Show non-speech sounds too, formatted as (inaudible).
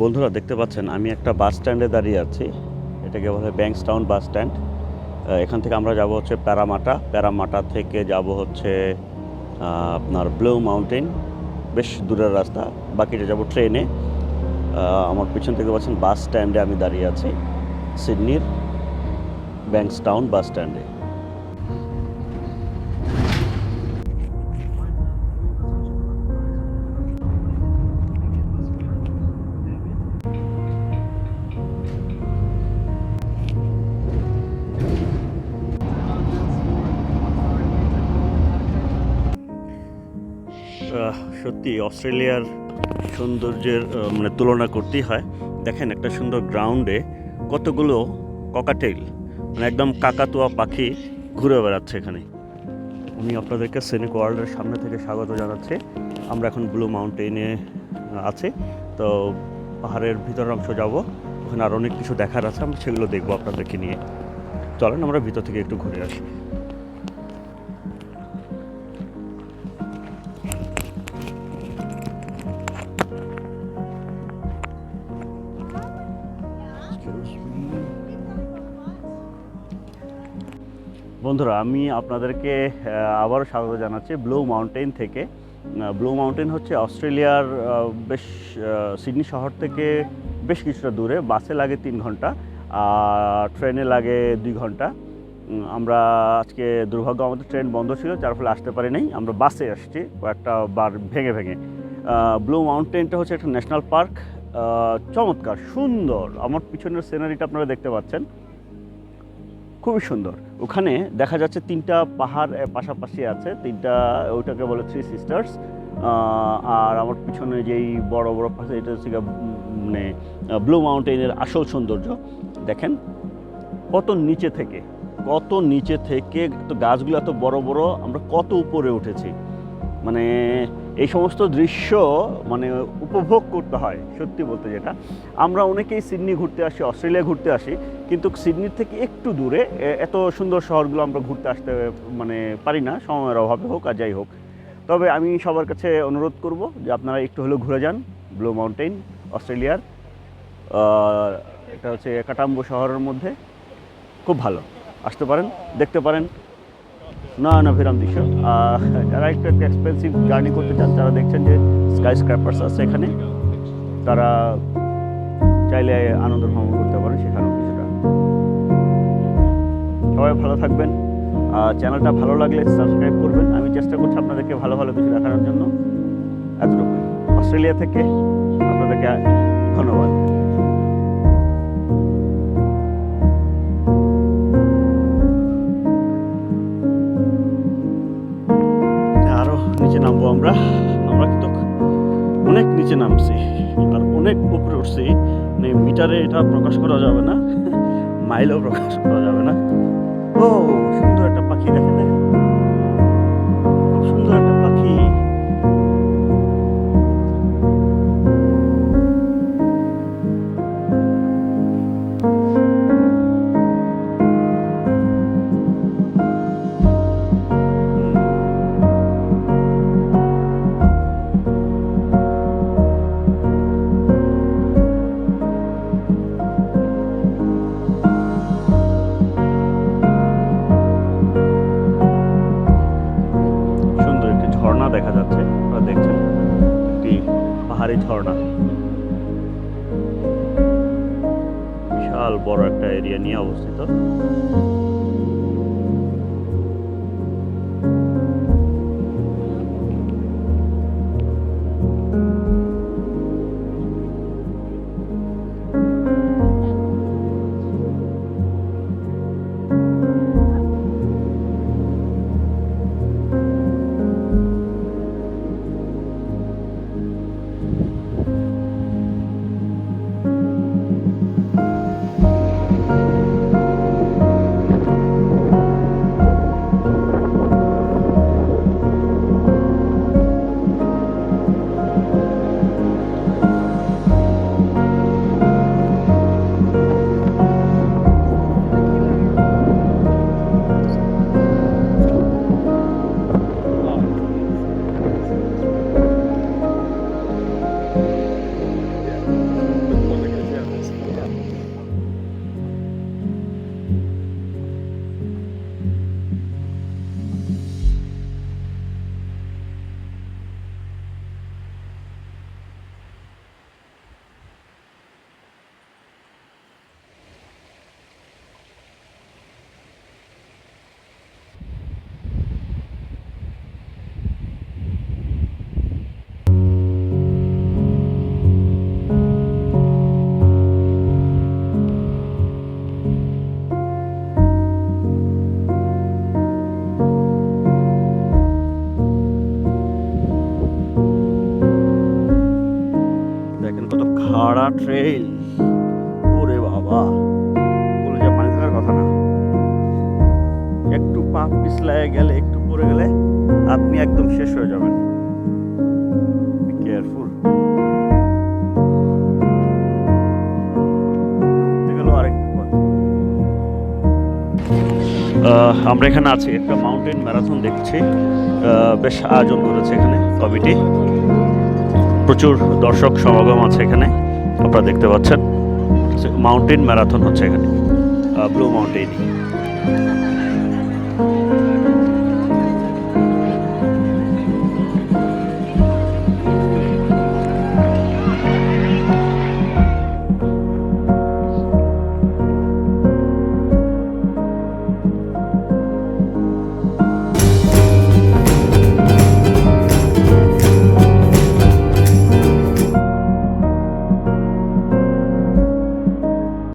বন্ধুরা, দেখতে পাচ্ছেন, আমি একটা বাস স্ট্যান্ডে দাঁড়িয়ে আছি। এটাকে বলে ব্যাংকস্টাউন বাস স্ট্যান্ড। এখান থেকে আমরা যাব হচ্ছে প্যারামাটা। প্যারামাটা থেকে যাব হচ্ছে আপনার ব্লু মাউন্টেন। বেশ দূরের রাস্তা, বাকিটা যাব ট্রেনে। আমার পিছন থেকে পাচ্ছেন বাস স্ট্যান্ডে আমি দাঁড়িয়ে আছি, সিডনির ব্যাংকস্টাউন বাস স্ট্যান্ডে। সত্যি অস্ট্রেলিয়ার সৌন্দর্যের মানে তুলনা করতেই হয়। দেখেন একটা সুন্দর গ্রাউন্ডে কতগুলো ককাটেল মানে একদম কাকাতুয়া পাখি ঘুরে বেড়াচ্ছে এখানে। আমি আপনাদেরকে সেনিক ওয়ার্ল্ডের সামনে থেকে স্বাগত জানাচ্ছি। আমরা এখন ব্লু মাউন্টেনে আছি। তো পাহাড়ের ভিতরের অংশ যাব। ওখানে আর অনেক কিছু দেখার আছে আমরা সেগুলো দেখব আপনাদেরকে নিয়ে। চলেন আমরা ভিতর থেকে একটু ঘুরে আসি। বন্ধুরা, আমি আপনাদেরকে আবারও স্বাগত জানাচ্ছি ব্লু মাউন্টেন থেকে। ব্লু মাউন্টেন হচ্ছে অস্ট্রেলিয়ার বেশ সিডনি শহর থেকে বেশ কিছুটা দূরে। বাসে লাগে তিন ঘণ্টা, আর ট্রেনে লাগে দুই ঘণ্টা। আমরা আজকে দুর্ভাগ্য, আমাদের ট্রেন বন্ধ ছিল, যার ফলে আসতে পারি নাই। আমরা বাসে আসছি, কয়েকটা বার ভেঙে ভেঙে। ব্লু মাউন্টেনটা হচ্ছে একটা ন্যাশনাল পার্ক চমৎকার, সুন্দর। আমার পিছনের সিনারিটা আপনারা দেখতে পাচ্ছেন। খুবই সুন্দর। ওখানে দেখা যাচ্ছে তিনটা পাহাড় পাশাপাশি আছে। তিনটা, ওইটাকে বলে থ্রি সিস্টার্স আর আমার পিছনে যেই বড় বড় পাশে এটা হচ্ছে মানে ব্লু মাউন্টেনের আসল সৌন্দর্য। দেখেন কত নিচে থেকে, কত নিচে থেকে, তো গাছগুলো এত বড় বড়, আমরা কত উপরে উঠেছি। মানে এই সমস্ত দৃশ্য মানে উপভোগ করতে হয়, সত্যি বলতে যেটা। আমরা অনেকেই সিডনি ঘুরতে আসি, অস্ট্রেলিয়া ঘুরতে আসি, কিন্তু সিডনির থেকে একটু দূরে এত সুন্দর শহরগুলো আমরা ঘুরতে আসতে মানে পারি না, সময়ের অভাবে হোক আর যাই হোক। তবে আমি সবার কাছে অনুরোধ করব যে আপনারা একটু হলেও ঘুরে যান, ব্লু মাউন্টেন অস্ট্রেলিয়ার এটা হচ্ছে কাটাম্বো শহরের মধ্যে। খুব ভালো। আসতে পারেন, দেখতে পারেন। না না ভিরাম দৃশ্য যারা একটু একটা এক্সপেন্সিভ জার্নি করতে চান, তারা দেখছেন যে স্কাই স্ক্র্যাপার্স আছে এখানে। তারা চাইলে আনন্দ ভ্রমণ করতে পারেন, সেখানেও কিছুটা। সবাই ভালো থাকবেন। আর চ্যানেলটা ভালো লাগলে সাবস্ক্রাইব করবেন। আমি চেষ্টা করছি আপনাদেরকে ভালো ভালো কিছু দেখানোর জন্য। এতটুকু অস্ট্রেলিয়া থেকে আপনাদেরকে ধন্যবাদ। নামবো আমরা। আমরা কিন্তু অনেক নিচে নামছি আর অনেক উপরে উঠছি। মানে মিটারে এটা প্রকাশ করা যাবে না, (laughs) মাইলেও প্রকাশ করা যাবে না। ও, সুন্দর একটা বিশাল বড় একটা এরিয়া নিয়ে অবস্থিত। ট্রেইল ওরে বাবা। বলে যা পানি থাকার কথা না। একটু পা পিছলায় গেলে, একটু পড়ে গেলে আপনি একদম শেষ হয়ে যাবেন। কেয়ারফুল। আমরা এখানে আছি, একটা মাউন্টেন ম্যারাথন দেখছি। বেশ আয়োজন করেছে এখানে কমিটি প্রচুর দর্শক সমাগম আছে এখানে। আপনারা দেখতে পাচ্ছেন মাউন্টেন ম্যারাথন হচ্ছে এখানে ব্লু মাউন্টেন